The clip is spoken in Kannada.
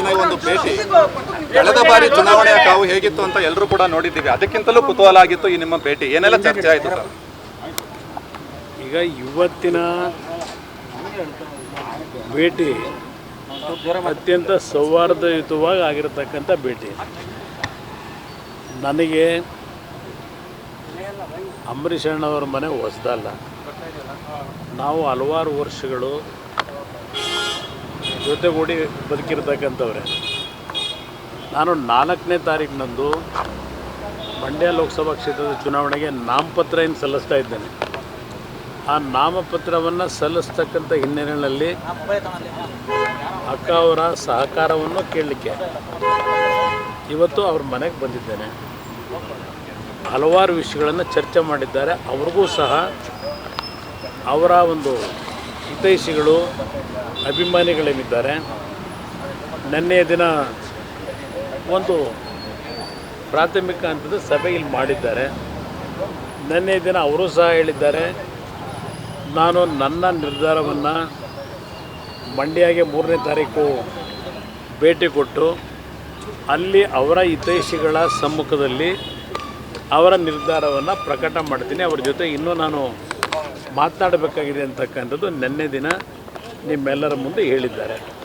ಇವತ್ತಿನ ಒಂದು ಭೇಟಿ ಕಳೆದ ಬಾರಿ ಚುನಾವಣೆಯ ಕಾವು ಹೇಗಿತ್ತು ಅಂತ ಎಲ್ಲರೂ ಕೂಡ ನೋಡಿದ್ದೀವಿ. ಅದಕ್ಕಿಂತಲೂ ಕುತೂಹಲ ಆಗಿತ್ತು ಈ ನಿಮ್ಮ ಭೇಟಿ. ಏನೆಲ್ಲ ಚರ್ಚೆ ಆಯಿತು ಸರ್? ಈಗ ಇವತ್ತಿನ ಭೇಟಿ ಅತ್ಯಂತ ಸೌಹಾರ್ದಯುತವಾಗಿ ಆಗಿರತಕ್ಕಂಥ ಭೇಟಿ. ನನಗೆ ಅಂಬರೀಷ್ ಅಣ್ಣವರ ಮನೆ ಹೊಸದಲ್ಲ. ನಾವು ಹಲವಾರು ವರ್ಷಗಳು ಜೊತೆಗೂಡಿ ಬದುಕಿರ್ತಕ್ಕಂಥವ್ರೆ. ನಾನು ನಾಲ್ಕನೇ ತಾರೀಕಿನಂದು ಮಂಡ್ಯ ಲೋಕಸಭಾ ಕ್ಷೇತ್ರದ ಚುನಾವಣೆಗೆ ನಾಮಪತ್ರ ಏನು ಸಲ್ಲಿಸ್ತಾ ಇದ್ದೇನೆ. ಆ ನಾಮಪತ್ರವನ್ನು ಸಲ್ಲಿಸ್ತಕ್ಕಂಥ ಹಿನ್ನೆಲೆಯಲ್ಲಿ ಅಕ್ಕ ಅವರ ಸಹಕಾರವನ್ನು ಕೇಳಲಿಕ್ಕೆ ಇವತ್ತು ಅವ್ರ ಮನೆಗೆ ಬಂದಿದ್ದೇನೆ. ಹಲವಾರು ವಿಷಯಗಳನ್ನು ಚರ್ಚೆ ಮಾಡಿದ್ದಾರೆ. ಅವ್ರಿಗೂ ಸಹ ಅವರ ಒಂದು ಹಿತೈಷಿಗಳು ಅಭಿಮಾನಿಗಳೇನಿದ್ದಾರೆ ನಿನ್ನೆಯ ದಿನ ಒಂದು ಪ್ರಾಥಮಿಕ ಹಂತದ ಸಭೆ ಇಲ್ಲಿ ಮಾಡಿದ್ದಾರೆ. ನಿನ್ನೆ ದಿನ ಅವರು ಸಹ ಹೇಳಿದ್ದಾರೆ, ನಾನು ನನ್ನ ನಿರ್ಧಾರವನ್ನು ಮಂಡ್ಯಗೆ ಮೂರನೇ ತಾರೀಕು ಭೇಟಿ ಕೊಟ್ಟು, ಅಲ್ಲಿ ಅವರ ಹಿತೈಷಿಗಳ ಸಮ್ಮುಖದಲ್ಲಿ ಅವರ ನಿರ್ಧಾರವನ್ನು ಪ್ರಕಟ ಮಾಡ್ತೀನಿ. ಅವ್ರ ಜೊತೆ ಇನ್ನೂ ನಾನು ಮಾತನಾಡಬೇಕಾಗಿದೆ ಅಂತಕ್ಕಂಥದ್ದು ನಿನ್ನೆ ದಿನ ನಿಮ್ಮೆಲ್ಲರ ಮುಂದೆ ಹೇಳಿದ್ದಾರೆ.